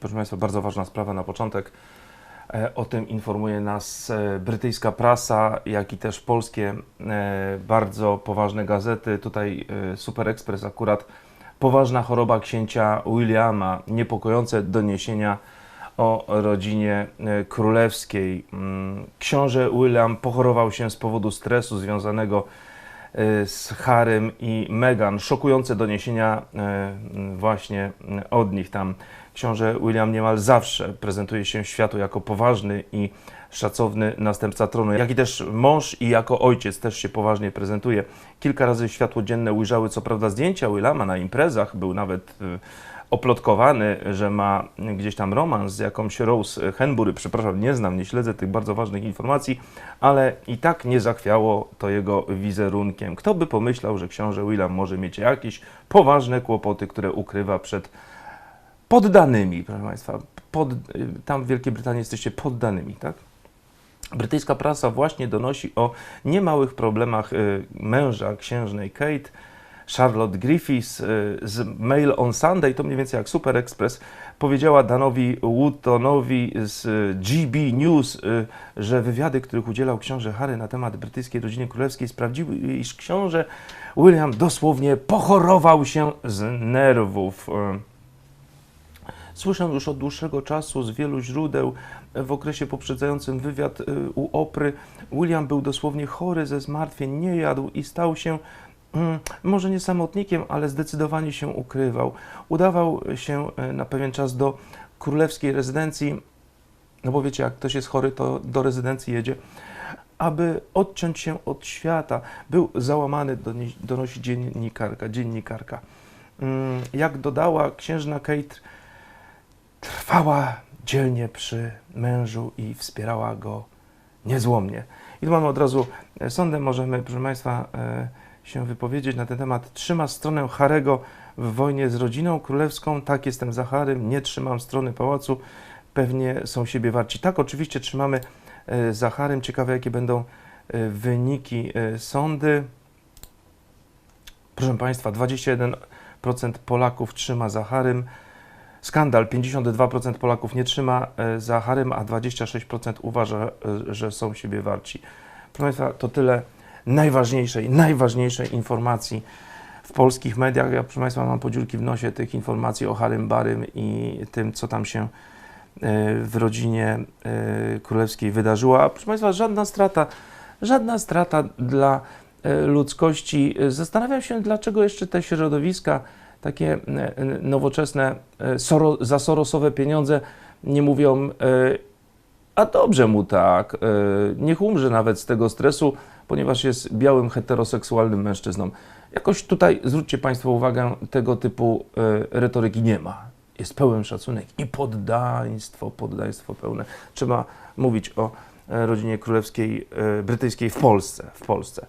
Proszę Państwa, bardzo ważna sprawa na początek. E, O tym informuje nas e, brytyjska prasa, jak i też polskie e, bardzo poważne gazety. Tutaj Super Express akurat poważna choroba księcia Williama, niepokojące doniesienia o rodzinie królewskiej. Mm, Książę William pochorował się z powodu stresu związanego e, z Harrym i Meghan. Szokujące doniesienia e, właśnie od nich tam. Książę William niemal zawsze prezentuje się światu jako poważny i szacowny następca tronu, jak i też mąż i jako ojciec też się poważnie prezentuje. Kilka razy światło dzienne ujrzały co prawda zdjęcia Williama na imprezach, był nawet y, oplotkowany, że ma gdzieś tam romans z jakąś Rose Henbury. Przepraszam, nie znam, nie śledzę tych bardzo ważnych informacji, ale i tak nie zachwiało to jego wizerunkiem. Kto by pomyślał, że książę William może mieć jakieś poważne kłopoty, które ukrywa przed poddanymi, proszę Państwa. Pod, tam w Wielkiej Brytanii jesteście poddanymi, tak? Brytyjska prasa właśnie donosi o niemałych problemach y, męża księżnej Kate, Charlotte Griffiths y, z Mail on Sunday, to mniej więcej jak Super Express, powiedziała Danowi Wootonowi z y, GB News, y, że wywiady, których udzielał książę Harry na temat brytyjskiej rodziny królewskiej sprawdziły, iż książę William dosłownie pochorował się z nerwów. Słyszę już od dłuższego czasu z wielu źródeł w okresie poprzedzającym wywiad u Opry. William był dosłownie chory ze zmartwień, nie jadł i stał się może nie samotnikiem, ale zdecydowanie się ukrywał. Udawał się y, na pewien czas do królewskiej rezydencji, no bo wiecie, jak ktoś jest chory, to do rezydencji jedzie, aby odciąć się od świata. Był załamany, donosi dziennikarka. dziennikarka. Mm, Jak dodała księżna Kate, trwała dzielnie przy mężu i wspierała go niezłomnie. I tu mamy od razu e, sądem, możemy, proszę Państwa, e, się wypowiedzieć na ten temat. Trzyma stronę Harego w wojnie z rodziną królewską. Tak, jestem za Harym, nie trzymam strony pałacu. Pewnie są siebie warci. Tak, oczywiście trzymamy e, za Harym. Ciekawe, jakie będą e, wyniki e, sądy. Proszę Państwa, 21% Polaków trzyma za Harym. Skandal. 52% Polaków nie trzyma za Harym, a 26% uważa, że są siebie warci. Proszę Państwa, to tyle najważniejszej, najważniejszej informacji w polskich mediach. Ja, proszę Państwa, mam podziurki w nosie tych informacji o Harym Barym i tym, co tam się e, w rodzinie e, królewskiej wydarzyło. A proszę Państwa, żadna strata, żadna strata dla e, ludzkości. Zastanawiam się, dlaczego jeszcze te środowiska, takie nowoczesne, soro, za Sorosowe pieniądze nie mówią, a dobrze mu tak, niech umrze nawet z tego stresu, ponieważ jest białym, heteroseksualnym mężczyzną. Jakoś tutaj, zwróćcie Państwo uwagę, tego typu e, retoryki nie ma. Jest pełen szacunek i poddaństwo, poddaństwo pełne. Trzeba mówić o e, rodzinie królewskiej e, brytyjskiej w Polsce, w Polsce.